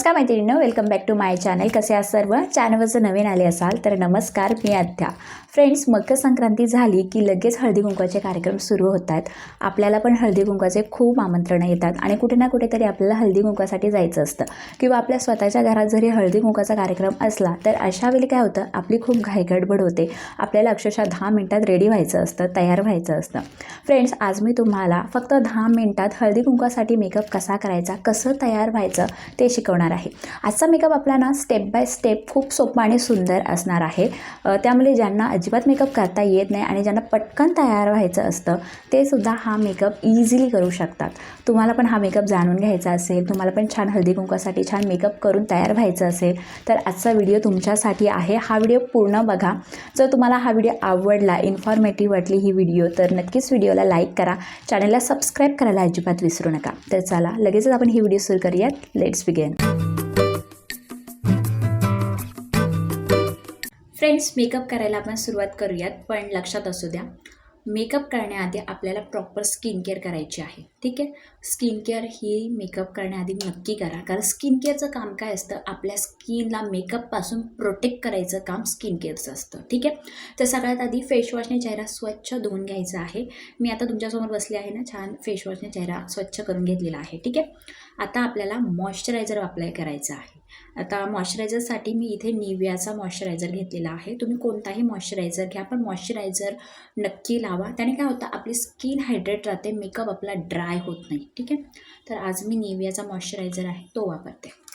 नमस्कार मैत्रिणींनो welcome back to my channel कसे आहात सर्व? चॅनलवर जर नवीन आले असाल तर नमस्कार मी आद्या. फ्रेंड्स मकर संक्रांती झाली की लगेच हळदी कुंकवाचे कार्यक्रम सुरू होतात. आपल्याला पण हळदी कुंकवाचे खूप आमंत्रणं येतात आणि कुठे ना कुठेतरी आपल्याला हळदी कुंकवासाठी जायचं असतं. किंवा आपल्या स्वतःच्या घरात जरी हळदी कुंकवाचा कार्यक्रम असला तर अशा वेळी काय होतं? आपली खूप घाईगडबड होते. आपल्याला अक्षरशः दहा मिनटात रेडी व्हायचं असतं तयार व्हायचं असतं. फ्रेंड्स आज मी तुम्हाला फक्त दहा मिनटात हळदी कुंकवासाठी मेकअप कसा करायचा कसं तयार व्हायचं ते शिकवणार आहे. आजचा मेकअप आपला ना स्टेप बाय स्टेप खूप सोपा आणि सुंदर असणार आहे. त्यामुळे ज्यांना अजिबात मेकअप करता येत नाही आणि ज्यांना पटकन तयार व्हायचं असतं ते सुद्धा हा मेकअप इझिली करू शकतात. तुम्हाला पण हा मेकअप जाणून घ्यायचा असेल तुम्हाला पण छान हळदी कुंकवासाठी छान मेकअप करून तयार व्हायचं असेल तर आजचा व्हिडिओ तुमच्यासाठी आहे. हा व्हिडिओ पूर्ण बघा. जर तुम्हाला हा व्हिडिओ आवडला इन्फॉर्मेटिव्ह वाटली ही व्हिडिओ तर नक्कीच व्हिडिओला लाईक करा. चॅनलला सबस्क्राईब करायला अजिबात विसरू नका. तर चला लगेचच आपण ही व्हिडिओ सुरू करूयात. लेट्स बिगेन फ्रेंड्स मेकअप करायला आपण सुरुवात करूयात पण लक्षात असू द्या. मेकअप करण्याआधी आपल्याला प्रॉपर स्किन केअर करायची आहे ठीक आहे? स्किन केअर ही मेकअप करण्याआधी नक्की करा कारण स्किन केअरचं काम काय असतं? आपल्या स्किनला मेकअपपासून प्रोटेक्ट करायचं काम स्किन केअरचं असतं ठीक आहे? तर सगळ्यात आधी फेसवॉशने चेहरा स्वच्छ धुवून घ्यायचा आहे. मी आता तुमच्यासमोर बसले आहे ना छान फेसवॉशने चेहरा स्वच्छ करून घेतलेला आहे ठीक आहे? आता आपल्याला मॉइश्चरायझर अप्लाय करायचं आहे. आता मॉइश्चरायझरसाठी मी इथे निव्याचा मॉइश्चरायझर घेतलेला आहे. तुम्ही कोणताही मॉइश्चरायझर घ्या पण मॉइश्चरायझर नक्की लावा. त्याने काय होतं आपली स्किन हायड्रेट राहते मेकअप आपला ड्राय होत नाही. ठीक आहे? तर आज मी निव्याचा मॉइश्चरायझर आहे तो वापरते.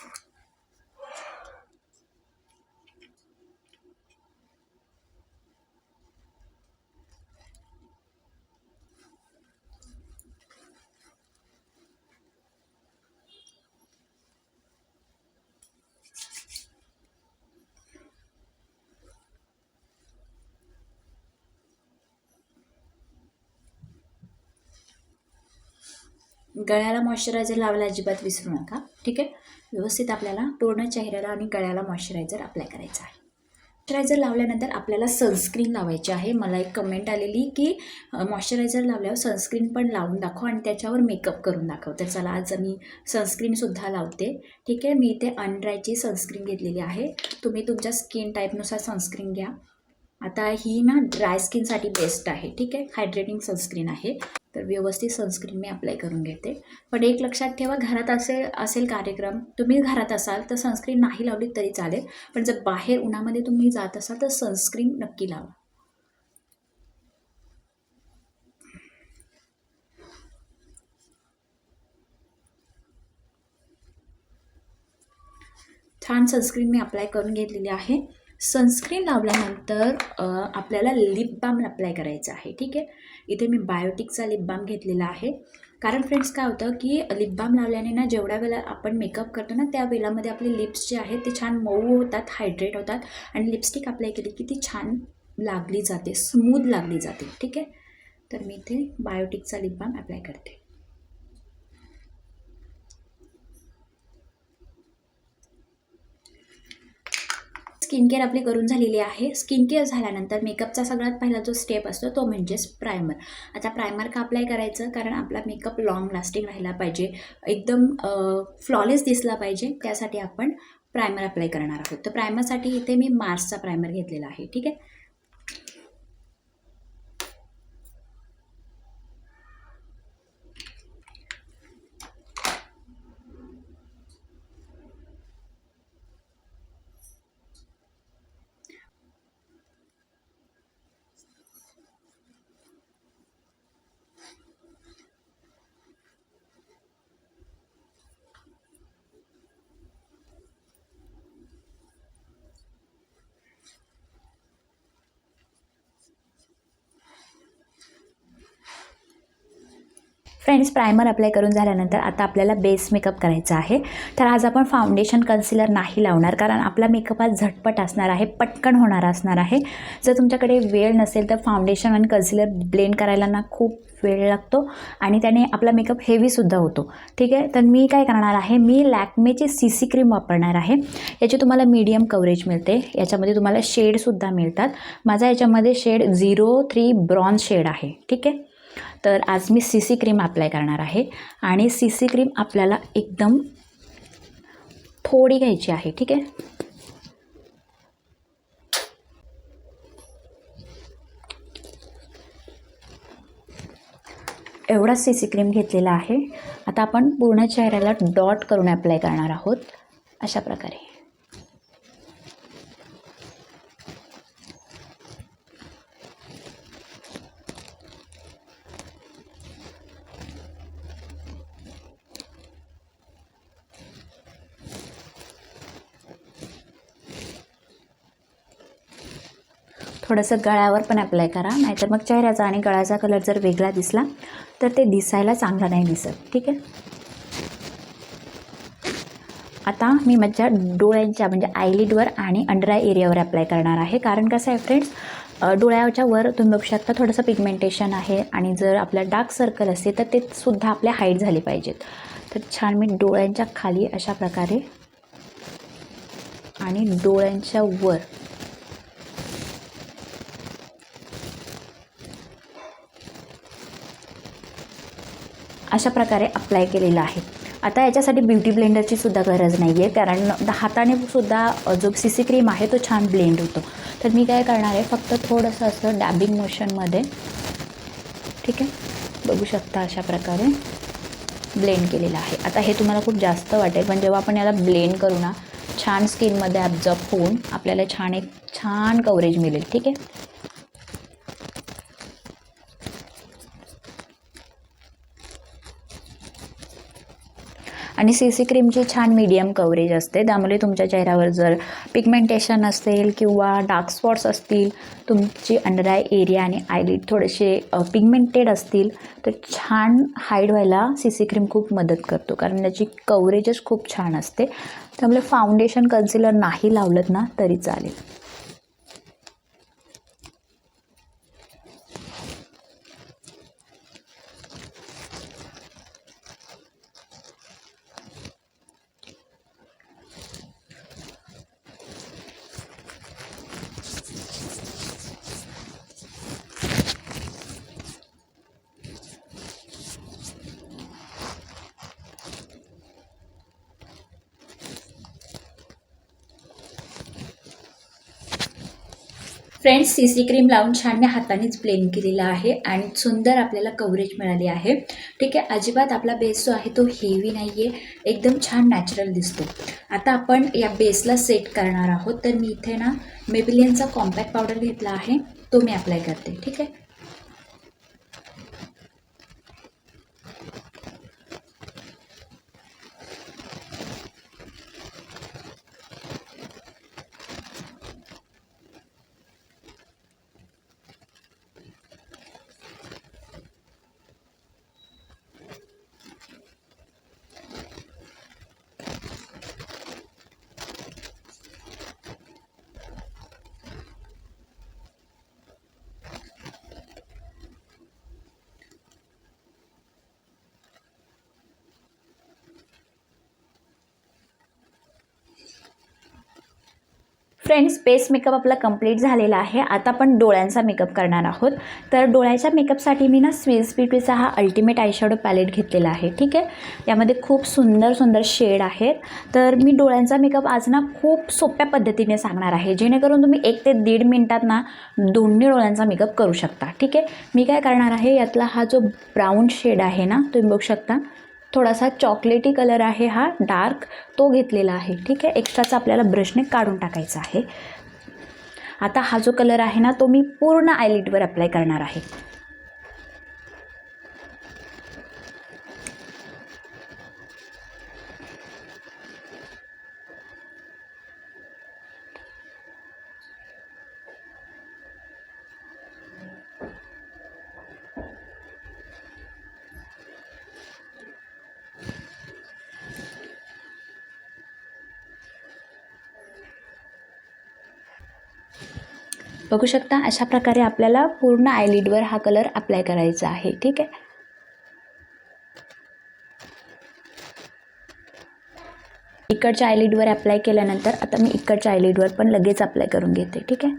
गळ्याला मॉइश्चरायझर लावायला अजिबात विसरू नका. ठीक आहे? व्यवस्थित आपल्याला पूर्ण चेहऱ्याला आणि गळ्याला मॉइश्चरायझर अप्लाय करायचं आहे. मॉइश्चरायझर लावल्यानंतर आपल्याला सनस्क्रीन लावायची आहे. मला एक कमेंट आलेली की मॉइश्चरायझर लावल्यावर सनस्क्रीन पण लावून दाखव आणि त्याच्यावर मेकअप करून दाखव. तर चला आज मी सनस्क्रीनसुद्धा लावते. ठीक आहे? मी इथे अनड्रायची सनस्क्रीन घेतलेली आहे. तुम्ही तुमच्या स्किन टाईपनुसार सनस्क्रीन घ्या. आता ही ना ड्राय स्किनसाठी बेस्ट आहे ठीक आहे? हायड्रेटिंग सनस्क्रीन आहे. तर व्यवस्थित सनस्क्रीन मी अप्लाय करून घेते. पण एक लक्षात ठेवा घरात असेल असेल कार्यक्रम तुम्ही घरात असाल तर सनस्क्रीन नाही लावली तरी चालेल. पण जर बाहेर उन्हामध्ये तुम्ही जात असाल तर सनस्क्रीन नक्की लावा. छान सनस्क्रीन मी अप्लाय करून घेतलेली आहे. सनस्क्रीन लावल्यानंतर आपल्याला लिप बाम अप्लाय करायचा आहे ठीक आहे? इथे मी बायोटिकचा लिप बाम घेतलेला आहे. कारण फ्रेंड्स काय होतं की लिप बाम लावल्याने ना जेवढ्या वेळा आपण मेकअप करतो ना त्या वेळामध्ये आपले लिप्स जे आहेत ते छान मऊ होतात हायड्रेट होतात आणि लिपस्टिक अप्लाय केली की ती छान लागली जाते स्मूथ लागली जाते ठीक आहे? तर मी इथे बायोटिकचा लिप बाम अप्लाय करते. स्किन केअर आपली करून झालेली आहे. स्किन केअर झाल्यानंतर मेकअपचा सगळ्यात पहिला जो स्टेप असतो तो म्हणजेच प्रायमर आता प्रायमर का अप्लाय करायचं? कारण आपला मेकअप लॉंग लास्टिंग राहिला पाहिजे. एकदम फ्लॉलेस दिसला पाहिजे. त्यासाठी आपण प्रायमर अप्लाय करणार आहोत. तर प्रायमरसाठी इथे मी मार्सचा प्रायमर घेतलेला आहे. ठीक आहे? फ्रेंड्स प्रायमर अप्लाय करून झाल्यानंतर आता आपल्याला बेस मेकअप करायचा आहे. तर आज आपण फाउंडेशन कन्सिलर नाही लावणार कारण आपला मेकअप आज झटपट असणार आहे पटकन होणार असणार आहे. जर तुमच्याकडे वेळ नसेल तर फाउंडेशन आणि कन्सिलर ब्लेंड करायला ना खूप वेळ लागतो आणि त्याने आपला मेकअप हेवीसुद्धा होतो. ठीक आहे? तर मी काय करणार आहे? मी लॅक्मेची सी सी क्रीम वापरणार आहे. याची तुम्हाला मीडियम कवरेज मिळते. याच्यामध्ये तुम्हाला शेडसुद्धा मिळतात. माझा याच्यामध्ये shade zero three bronze shade आहे. ठीक आहे? तर आज मी सी सी क्रीम अप्लाय करणार आहे. आणि सी सी क्रीम आपल्याला एकदम थोडी घ्यायची आहे ठीक आहे? एवढाच सी सी क्रीम घेतलेला आहे. आता आपण पूर्ण चेहऱ्याला डॉट करून अप्लाय करणार आहोत. अशा प्रकारे. थोडंसं गळ्यावर पण अप्लाय करा नाहीतर मग चेहऱ्याचा आणि गळ्याचा कलर जर वेगळा दिसला तर ते दिसायला चांगला नाही दिसत. ठीक आहे? आता मी माझ्या डोळ्यांच्या म्हणजे आयलिडवर आणि अंडर आय एरियावर अप्लाय करणार आहे. कारण कसं आहे फ्रेंड्स डोळ्याच्या वर तुम्ही बघू शकता थोडंसं पिगमेंटेशन आहे आणि जर आपल्या डार्क सर्कल असते तर ते सुद्धा आपल्या हाईट झाले पाहिजेत. तर छान मी डोळ्यांच्या खाली अशा प्रकारे आणि डोळ्यांच्या वर अशा प्रकारे अप्लाय केलेलं आहे. आता याच्यासाठी ब्युटी ब्लेंडरची सुद्धा गरज नाही आहे कारण हाताने सुद्धा जो सी सी क्रीम आहे तो छान ब्लेंड होतो. तर मी काय करणार आहे फक्त थोडंसं असं डॅबिंग मोशनमध्ये ठीक आहे बघू शकता अशा प्रकारे ब्लेंड केलेलं आहे. आता हे तुम्हाला खूप जास्त वाटेल पण जेव्हा आपण याला ब्लेंड करू ना छान स्किनमध्ये ॲब्झॉर्ब होऊन आपल्याला छान एक छान कवरेज मिळेल ठीक आहे? आणि सी सी क्रीमची छान मीडियम कवरेज असते. त्यामुळे तुमच्या चेहऱ्यावर जर पिगमेंटेशन असेल किंवा डार्क स्पॉट्स असतील तुमची अंडर आय एरिया आणि आयलिड थोडेसे पिगमेंटेड असतील तर छान हाईड व्हायला सी सी क्रीम खूप मदत करतो. कारण त्याची कवरेजच खूप छान असते. त्यामुळे फाउंडेशन कन्सिलर नाही लावलं ना तरी चालेल. फ्रेंड्स सी सी क्रीम लावून छान मी हातानेच प्लेन केलेला आहे आणि सुंदर आपल्याला कवरेज मिळाली आहे. ठीक आहे अजिबात आपला बेस जो आहे तो हेवी नाही आहे एकदम छान नॅचरल दिसतो. आता आपण या बेसला सेट करणार आहोत. तर मी इथे ना मेबिलियनचा कॉम्पॅक्ट पावडर घेतला आहे. तो मी अप्लाय करते. ठीक आहे? फ्रेंड्स बेस मेकअप आपला कंप्लीट झालेला आहे. आता आपण डोळ्यांचा मेकअप करणार आहोत. तर डोळ्याच्या मेकअपसाठी मी ना स्विस ब्युटीचा हा अल्टिमेट आयशॅडो पॅलेट घेतलेला आहे. ठीक आहे? यामध्ये खूप सुंदर सुंदर शेड आहेत. तर मी डोळ्यांचा मेकअप आज ना खूप सोप्या पद्धतीने सांगणार आहे. जेणेकरून तुम्ही एक ते दीड मिनटात ना दोन्ही डोळ्यांचा मेकअप करू शकता. ठीक आहे? मी काय करणार आहे? यातला हा जो ब्राऊन शेड आहे ना तुम्ही बघू शकता. थोडासा चॉकलेटी कलर आहे हा डार्क तो घेतलेला आहे. ठीक आहे? एक्स्ट्राचा आपल्याला ब्रशने काढून टाकायचा आहे. आता हा जो कलर आहे ना तो मी पूर्ण आयलिटवर अप्लाय करणार आहे. बघू शकता अशा प्रकारे आपल्याला पूर्ण आयलिडवर हा कलर अप्लाय करायचा आहे ठीक आहे? इकडच्या आयलिडवर अप्लाय केल्यानंतर आता मी इकडच्या आयलिडवर पण लगेच अप्लाय करून घेते ठीक आहे?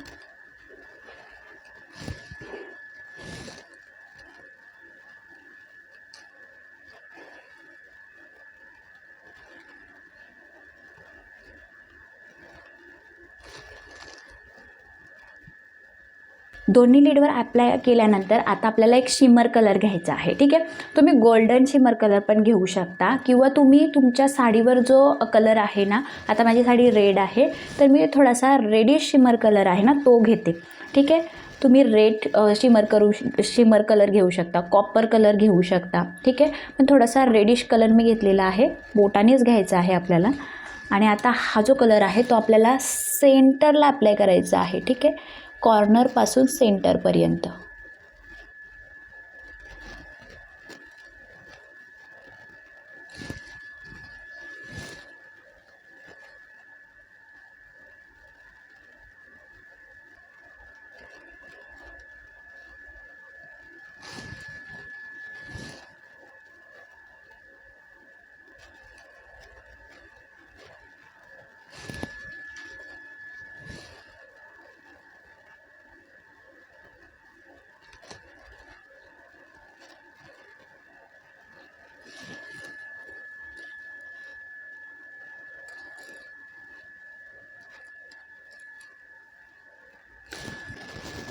दोन्ही लीडवर अप्लाय केल्यानंतर आता आपल्याला एक शिमर कलर घ्यायचा आहे ठीक आहे? तुम्ही गोल्डन शिमर कलर पण घेऊ शकता किंवा तुम्ही तुमच्या साडीवर जो कलर आहे ना आता माझी साडी रेड आहे तर मी थोडासा रेडिश शिमर कलर आहे ना तो घेते ठीक आहे? तुम्ही रेड शिमर करू शिमर कलर घेऊ शकता कॉपर कलर घेऊ शकता ठीक आहे? पण थोडासा रेडिश कलर मी घेतलेला आहे बोटानेच घ्यायचा आहे आपल्याला आणि आता हा जो कलर आहे तो आपल्याला सेंटरला अप्लाय करायचा आहे ठीक आहे? कॉर्नरपासून सेंटरपर्यंत.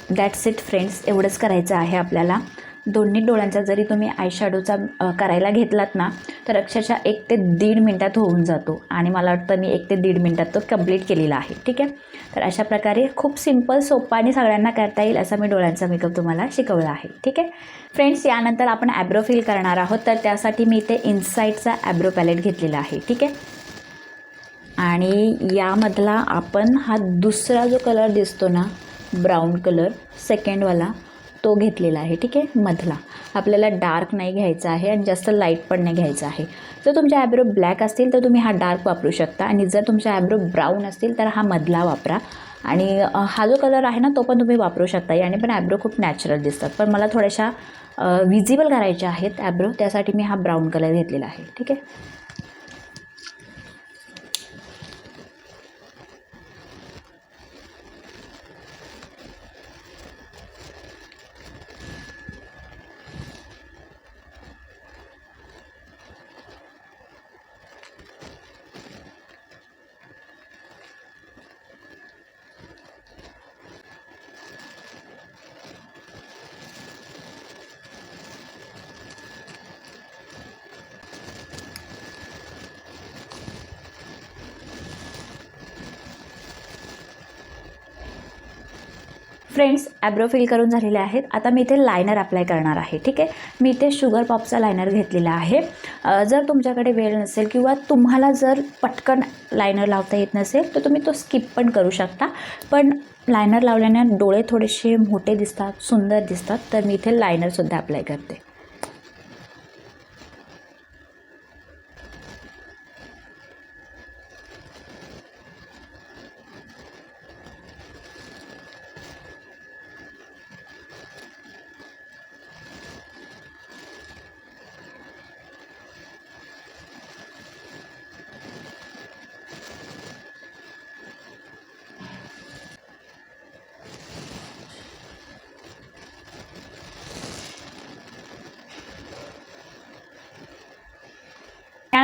दॅट्स इट फ्रेंड्स एवढंच करायचं आहे आपल्याला. दोन्ही डोळ्यांचा जरी तुम्ही आय शॅडोचा करायला घेतलात ना तर अक्षरशः एक ते दीड मिनटात होऊन जातो. आणि मला वाटतं मी एक ते दीड मिनटात तो कंप्लीट केलेला आहे. ठीक आहे? तर अशा प्रकारे खूप सिंपल सोपा आणि सगळ्यांना करता येईल असा मी डोळ्यांचा मेकअप तुम्हाला शिकवला आहे. ठीक आहे? फ्रेंड्स यानंतर आपण ॲब्रो फिल करणार आहोत. तर त्यासाठी मी इथे इनसाईटचा ॲब्रो पॅलेट घेतलेला आहे. ठीक आहे? आणि यामधला आपण हा दुसरा जो कलर दिसतो ना ब्राऊन कलर सेकंडवाला तो घेतलेला आहे ठीक आहे? मधला. आपल्याला डार्क नाही घ्यायचा आहे आणि जास्त लाइट पण नाही घ्यायचा आहे. जर तुमच्या ॲब्रो ब्लॅक असतील तर तुम्ही हा डार्क वापरू शकता. आणि जर तुमच्या ॲब्रो ब्राऊन असतील तर हा मधला वापरा. आणि हा जो कलर आहे ना तो पण तुम्ही वापरू शकता. याने पण ॲब्रो खूप नॅचरल दिसतात. पण मला थोड्याशा विजिबल करायच्या आहेत ॲब्रो त्यासाठी मी हा ब्राऊन कलर घेतलेला आहे ठीक आहे? फ्रेंड्स ॲब्रो फिल करून झालेले आहेत. आता मी इथे लायनर अप्लाय करणार आहे ठीक आहे? मी इथे शुगर पॉपचा लायनर घेतलेला आहे. जर तुमच्याकडे वेळ नसेल किंवा तुम्हाला जर पटकन लायनर लावता येत नसेल तर तुम्ही तो स्किप पण करू शकता. पण लायनर लावल्याने डोळे थोडेसे मोठे दिसतात सुंदर दिसतात तर मी इथे लायनरसुद्धा अप्लाय करते.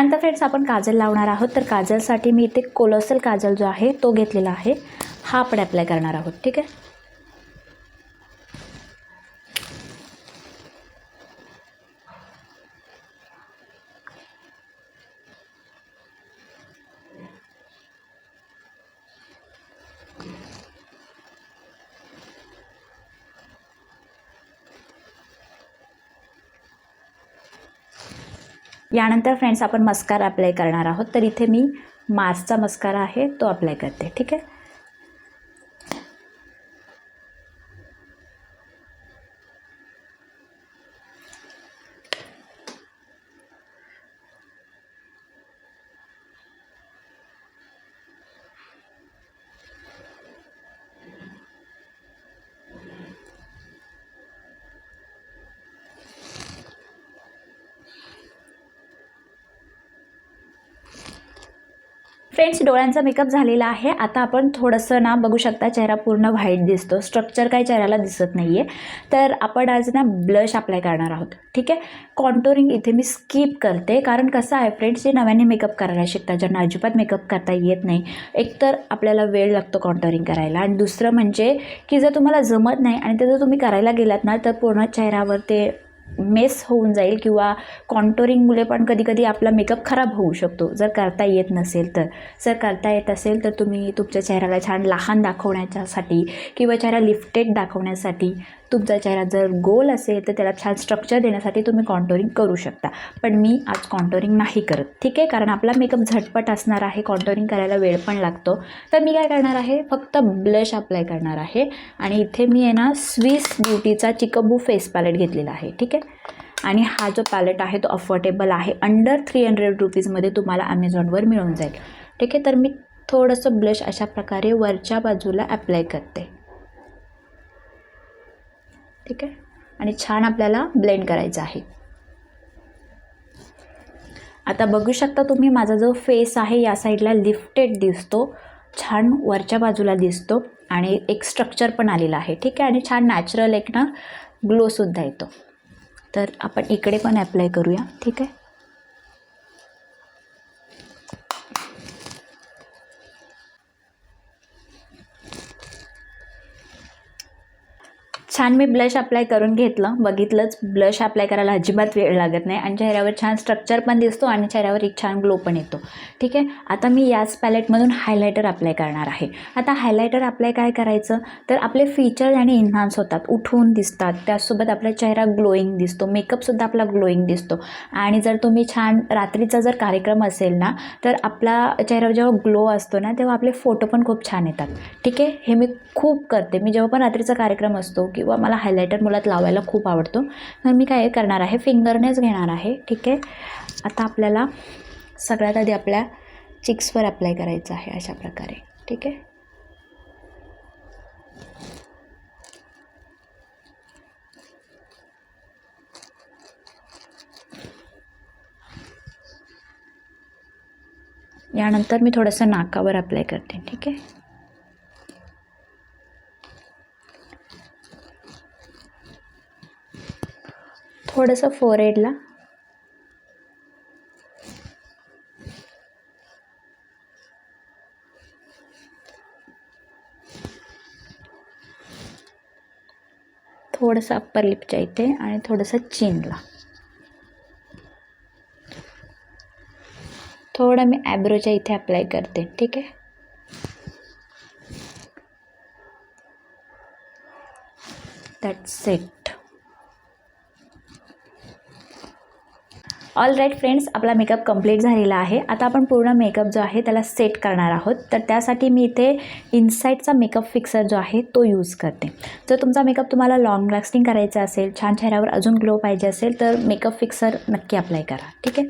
त्यानंतर फ्रेंड्स आपण काजल लावणार आहोत. तर काजलसाठी मी इथे कोलोसल काजल जो आहे तो घेतलेला आहे. हा आपण अप्लाय करणार आहोत ठीक आहे? यानंतर फ्रेंड्स आपण मस्कारा अप्लाय करणार आहोत. तर इथे मी मार्सचा मस्कारा आहे तो अप्लाय करते. ठीक आहे फ्रेंड्स फ्रेंड्स डोळ्यांचा मेकअप झालेला आहे. आता आपण थोडंसं ना बघू शकता चेहरा पूर्ण व्हाईट दिसतो. स्ट्रक्चर काही चेहऱ्याला दिसत नाही आहे तर आपण आज ना ब्लश अप्लाय करणार आहोत. ठीक आहे? कॉन्टोरिंग इथे मी स्किप करते. कारण कसं आहे फ्रेंड्स जे नव्याने मेकअप करायला शिकतात ज्यांना अजिबात मेकअप करता येत नाही एकतर आपल्याला वेळ लागतो कॉन्टोरिंग करायला. आणि दुसरं म्हणजे की जर तुम्हाला जमत नाही आणि ते जर तुम्ही करायला गेलात ना तर पूर्ण चेहऱ्यावर ते मेस होऊन जाईल किंवा कॉन्टोरिंगमुळे पण कधी कधी आपला मेकअप खराब होऊ शकतो. जर करता येत नसेल तर. जर करता येत असेल तर तुम्ही तुमच्या चेहऱ्याला छान लहान दाखवण्याच्यासाठी किंवा चेहरा लिफ्टेड दाखवण्यासाठी तुमचा चेहरा जर गोल असेल तर त्याला छान स्ट्रक्चर देण्यासाठी तुम्ही कॉन्टोरिंग करू शकता. पण मी आज कॉन्टोरिंग नाही करत ठीक आहे? कारण आपला मेकअप झटपट असणार आहे कॉन्टोरिंग करायला वेळ पण लागतो. तर मी काय करणार आहे? फक्त ब्लश अप्लाय करणार आहे. आणि इथे मी आहे ना स्विस ब्युटीचा चिकबू फेस पॅलेट घेतलेला आहे ठीक आहे? आणि हा जो पॅलेट आहे तो अफोर्डेबल आहे. अंडर थ्री हंड्रेड रुपीजमध्ये तुम्हाला ॲमेझॉनवर मिळून जाईल ठीक आहे? तर मी थोडंसं ब्लश अशा प्रकारे वरच्या बाजूला अप्लाय करते. ठीक आहे? आणि छान आपल्याला ब्लेंड करायचं आहे. आता बघू शकता तुम्ही माझा जो फेस आहे या साईडला लिफ्टेड दिसतो. छान वरच्या बाजूला दिसतो आणि एक स्ट्रक्चर पण आलेला आहे ठीक आहे? आणि छान नॅचरल एक ना ग्लोसुद्धा येतो. तर आपण इकडे पण ॲप्लाय करूया ठीक आहे? छान मी ब्लश अप्लाय करून घेतलं. बघितलंच ब्लश अप्लाय करायला अजिबात वेळ लागत नाही. आणि चेहऱ्यावर छान स्ट्रक्चर पण दिसतो आणि चेहऱ्यावर एक छान ग्लो पण येतो. ठीक आहे? आता मी याच पॅलेटमधून हायलायटर अप्लाय करणार आहे. आता हायलायटर अप्लाय काय करायचं? तर आपले फीचर्स आणि इन्हान्स होतात. उठून दिसतात. त्यासोबत आपला चेहरा ग्लोईंग दिसतो. मेकअपसुद्धा आपला ग्लोईंग दिसतो. आणि जर तुम्ही छान रात्रीचा जर कार्यक्रम असेल ना तर आपला चेहऱ्यावर जेव्हा ग्लो असतो ना तेव्हा आपले फोटो पण खूप छान येतात. ठीक आहे? हे मी खूप करते. मी जेव्हा पण रात्रीचा कार्यक्रम असतो की किंवा मला हायलायटर मुलात लावायला खूप आवडतो. तर मी काय करणार आहे फिंगरनेच घेणार आहे ठीक आहे? आता आपल्याला सगळ्यात आधी आपल्या चिक्सवर अप्लाय करायचं आहे अशा प्रकारे ठीक आहे? यानंतर मी थोडंसं नाकावर अप्लाय करते ठीक आहे? थोडंसं फोरहेडला थोडंसं अप्पर लिपच्या इथे आणि थोडंसं चिनला थोडं मी ॲब्रोच्या इथे अप्लाय करते ठीक आहे? That's it all right friends आपला मेकअप कंप्लीट झालेला आहे. आता आपण पूर्ण मेकअप जो आहे त्याला सेट करणार आहोत. तर त्यासाठी मी इथे इनसाईडचा मेकअप फिक्सर जो आहे तो यूज करते. जर तुमचा मेकअप तुम्हाला लाँग लास्टिंग करायचा असेल छान चेहऱ्यावर अजून ग्लो पाहिजे असेल तर मेकअप फिक्सर नक्की अप्लाय करा. ठीक आहे?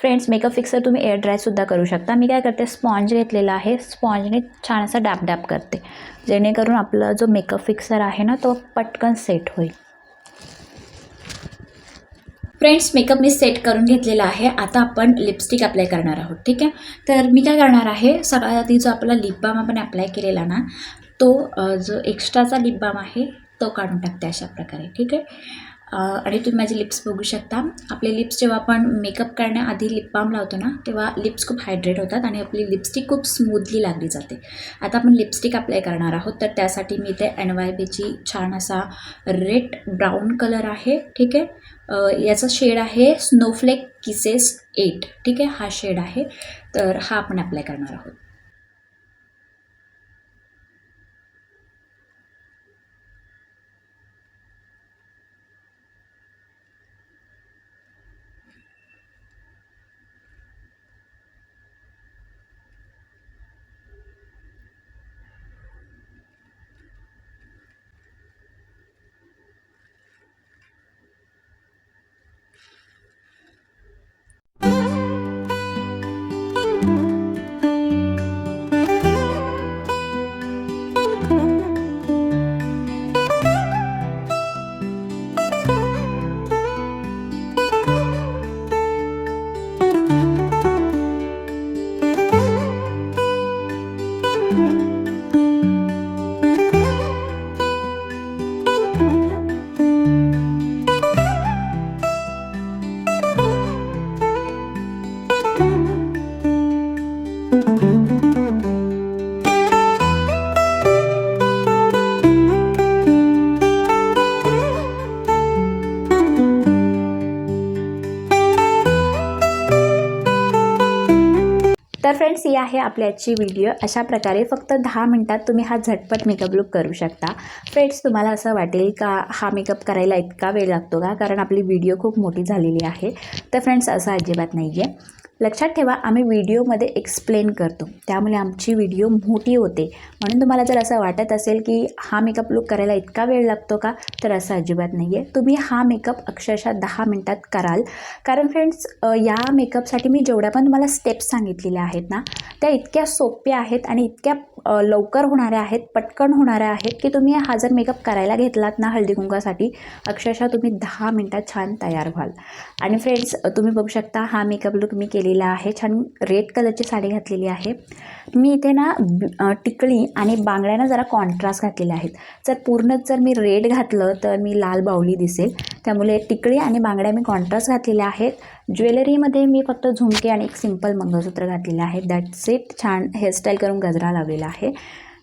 फ्रेंड्स मेकअप फिक्सर तुम्ही एअर ड्रायसुद्धा करू शकता. मी काय करते स्पॉन्ज घेतलेला आहे. स्पॉन्जने छान असा डॅप डॅप करते. जेणेकरून आपला जो मेकअप फिक्सर आहे ना तो पटकन सेट होईल. फ्रेंड्स मेकअप मी सेट करून घेतलेला आहे. आता आपण लिपस्टिक अप्लाय करणार आहोत ठीक आहे? तर मी काय करणार आहे सगळ्यात आधी जो आपला लिप बाम आपण अप्लाय केलेला ना तो जो एक्स्ट्राचा लिप बाम आहे तो काढून टाकते अशा प्रकारे ठीक आहे? आणि तुम्ही माझे लिप्स बघू शकता. आपले लिप्स जेव्हा आपण मेकअप करण्याआधी लिप बाम लावतो ना तेव्हा लिप्स खूप हायड्रेट होतात आणि आपली लिपस्टिक खूप स्मूथली लागली जाते. आता आपण लिपस्टिक अप्लाय करणार आहोत तर त्यासाठी मी इथे एन वाय बीची छान असा रेड ब्राऊन कलर आहे ठीक आहे? याचा शेड आहे स्नोफ्लेक किसेस एट ठीक आहे? हा शेड आहे. तर हा आपण अप्लाय करणार आहोत. आहे आपली आजची व्हिडिओ अशा प्रकारे फक्त दहा मिनटात तुम्ही हा झटपट मेकअप लुक करू शकता. फ्रेंड्स तुम्हाला असं वाटेल का हा मेकअप करायला इतका वेळ लागतो का? कारण आपली व्हिडिओ खूप मोठी झालेली आहे. तर फ्रेंड्स असं अजिबात नाही आहे लक्षात ठेवा आम्ही व्हिडिओमध्ये एक्सप्लेन करतो. त्यामुळे आमची व्हिडिओ मोठी होते. म्हणून तुम्हाला जर असं वाटत असेल की हा मेकअप लुक करायला इतका वेळ लागतो का तर असं अजिबात नाही आहे तुम्ही हा मेकअप अक्षरशः दहा मिनटात कराल. कारण फ्रेंड्स या मेकअपसाठी मी जेवढ्या पण तुम्हाला स्टेप्स सांगितलेल्या आहेत ना त्या इतक्या सोप्या आहेत आणि इतक्या लवकर होणाऱ्या आहेत पटकन होणाऱ्या आहेत की तुम्ही हा जर मेकअप करायला घेतलात ना हळदी कुंकासाठी अक्षरशः तुम्ही दहा मिनटात छान तयार व्हाल. आणि फ्रेंड्स तुम्ही बघू शकता हा मेकअप लुक मी घातलेला आहे. छान रेड कलरची साडी घातलेली आहे. मी इथे ना टिकळी आणि बांगड्यांना जरा कॉन्ट्रास्ट घातलेले आहेत. जर पूर्णच जर मी रेड घातलं तर मी लाल बावली दिसेल. त्यामुळे टिकळी आणि बांगड्या मी कॉन्ट्रास्ट घातलेल्या आहेत. ज्वेलरीमध्ये मी फक्त झुमके आणि एक सिंपल मंगळसूत्र घातलेलं आहे. दॅट्स इट छान हेअरस्टाईल करून गजरा लावलेला आहे.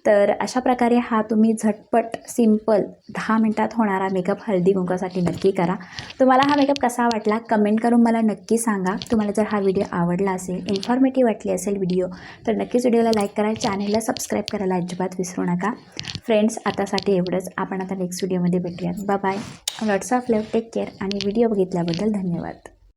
तर अशा प्रकारे हा तुम्ही झटपट सिंपल दहा मिनटात होणारा मेकअप हळदी कुंकासाठी नक्की करा. तुम्हाला हा मेकअप कसा वाटला कमेंट करून मला नक्की सांगा. तुम्हाला जर हा व्हिडिओ आवडला असेल इन्फॉर्मेटिव्ह वाटली असेल व्हिडिओ तर नक्कीच व्हिडिओला लाईक करा. चॅनलला सबस्क्राईब करायला अजिबात विसरू नका. फ्रेंड्स आतासाठी एवढंच. आपण आता नेक्स्ट व्हिडिओमध्ये भेटूयात. Bye lots of love take care आणि व्हिडिओ बघितल्याबद्दल धन्यवाद.